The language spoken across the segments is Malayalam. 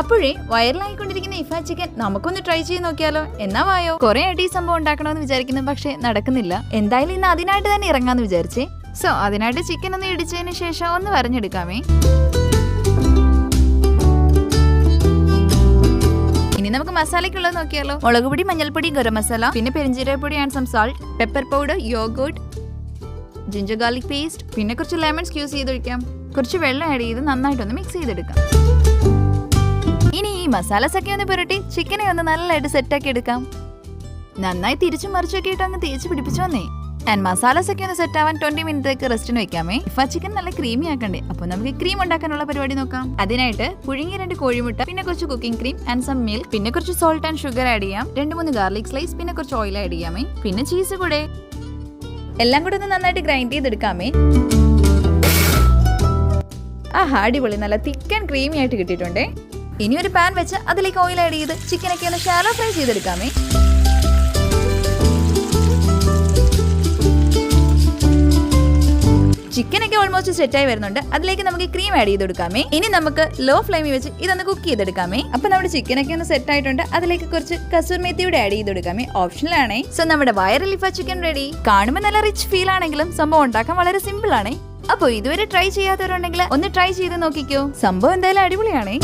അപ്പോഴേ വൈറലായിക്കൊണ്ടിരിക്കുന്ന ഇഫ ചിക്കൻ നമുക്കൊന്ന് ട്രൈ ചെയ്ത് നോക്കിയാലോ. എന്നാ വായോ? കുറെ ഈ സംഭവം ഉണ്ടാക്കണമെന്ന് വിചാരിക്കുന്നു പക്ഷെ നടക്കുന്നില്ല. എന്തായാലും ഇന്ന് അതിനായിട്ട് തന്നെ ഇറങ്ങാന്ന് വിചാരിച്ചേ. സോ അതിനായിട്ട് ചിക്കൻ ഒന്ന് ഇടിച്ചതിന് ശേഷം ഒന്ന് വരഞ്ഞെടുക്കാമേ. ഇനി നമുക്ക് മസാലയ്ക്കുള്ളത് നോക്കിയാലോ. മുളക് പൊടി മഞ്ഞൾപ്പൊടി ഗരം മസാല പിന്നെ പെരിഞ്ചീരകപ്പൊടി and some salt pepper powder yogurt ginger garlic paste പിന്നെ കുറച്ച് ലെമൺസ് യൂസ് ചെയ്തൊഴിക്കാം കുറച്ച് വെള്ളം ആഡ് ചെയ്ത് നന്നായിട്ടൊന്ന് മിക്സ് ചെയ്തെടുക്കാം. ഇനി ഈ മസാലസ് ഒക്കെ ഒന്ന് പുരട്ടി ചിക്കനെ ഒന്ന് നല്ലതായിട്ട് സെറ്റാക്കി എടുക്കാം. നന്നായി തിരിച്ചും മറിച്ചൊക്കെ ഇട്ട് അങ്ങ് തേച്ച് പിടിപ്പിച്ചു വന്നേ. ആൻഡ് മസാലസ് ഒക്കെ ഒന്ന് സെറ്റ് ആവാൻ ട്വന്റി മിനിറ്റേക്ക് റെസ്റ്റിന് വെക്കാമേ. ഇഫ ചിക്കൻ നല്ല ക്രീമി ആക്കണ്ടേ. അപ്പൊ നമുക്ക് ക്രീം ഉണ്ടാക്കാനുള്ള പരിപാടി നോക്കാം. അതിനായിട്ട് പുഴുങ്ങിയ രണ്ട് കോഴിമുട്ട പിന്നെ കുറച്ച് cooking cream and some milk പിന്നെ കുറച്ച് സോൾട്ട് ആൻഡ് ഷുഗർ ആഡ് ചെയ്യാം. രണ്ട് മൂന്ന് ഗാർലിക് സ്ലൈസ് പിന്നെ കുറച്ച് ഓയിൽ ആഡ് ചെയ്യാമേ. പിന്നെ ചീസ് കൂടെ. എല്ലാം കൂടെ ഒന്ന് നന്നായിട്ട് ഗ്രൈൻഡ് ചെയ്തെടുക്കാമേ. അടിപൊളി നല്ല തിക്കൻ ക്രീമി ആയിട്ട് കിട്ടിയിട്ടുണ്ട്. ഇനി ഒരു പാൻ വെച്ച് അതിലേക്ക് ഓയിൽ ആഡ് ചെയ്ത് ചിക്കനൊക്കെ ഒന്ന് ഷാലോ ഫ്രൈ ചെയ്തെടുക്കാമേ. ചിക്കനൊക്കെ ഓൾമോസ്റ്റ് സെറ്റായി വരുന്നുണ്ട്. അതിലേക്ക് നമുക്ക് ക്രീം ആഡ് ചെയ്ത് കൊടുക്കാമേ ഇനി നമുക്ക് ലോ ഫ്ലെയിമിൽ വെച്ച് ഇതൊന്ന് കുക്ക് ചെയ്തെടുക്കാമേ. അപ്പൊ നമ്മുടെ ചിക്കനൊക്കെ ഒന്ന് സെറ്റ് ആയിട്ടുണ്ട്. അതിലേക്ക് കുറച്ച് കസൂർ മെത്തിയുടെ ആഡ് ചെയ്ത് കൊടുക്കാമേ ഓപ്ഷണൽ ആണേ. സോ നമ്മുടെ ലിഫ ചിക്കൻ റെഡി കാണുമ്പോൾ നല്ല റിച്ച് ഫീൽ ആണെങ്കിലും സംഭവം ഉണ്ടാക്കാൻ വളരെ സിമ്പിൾ ആണേ. അപ്പോൾ ഇതുവരെ ട്രൈ ചെയ്യാത്തവരുണ്ടെങ്കിൽ ഒന്ന് ട്രൈ ചെയ്ത് നോക്കിക്കോ. സംഭവം എന്തായാലും അടിപൊളിയാണേ.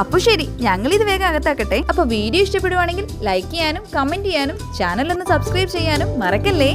അപ്പൊ ശരി ഞങ്ങൾ ഇത് വേഗം അകത്താക്കട്ടെ. അപ്പൊ വീഡിയോ ഇഷ്ടപ്പെടുവാണെങ്കിൽ ലൈക്ക് ചെയ്യാനും കമന്റ് ചെയ്യാനും ചാനൽ ഒന്ന് സബ്സ്ക്രൈബ് ചെയ്യാനും മറക്കല്ലേ?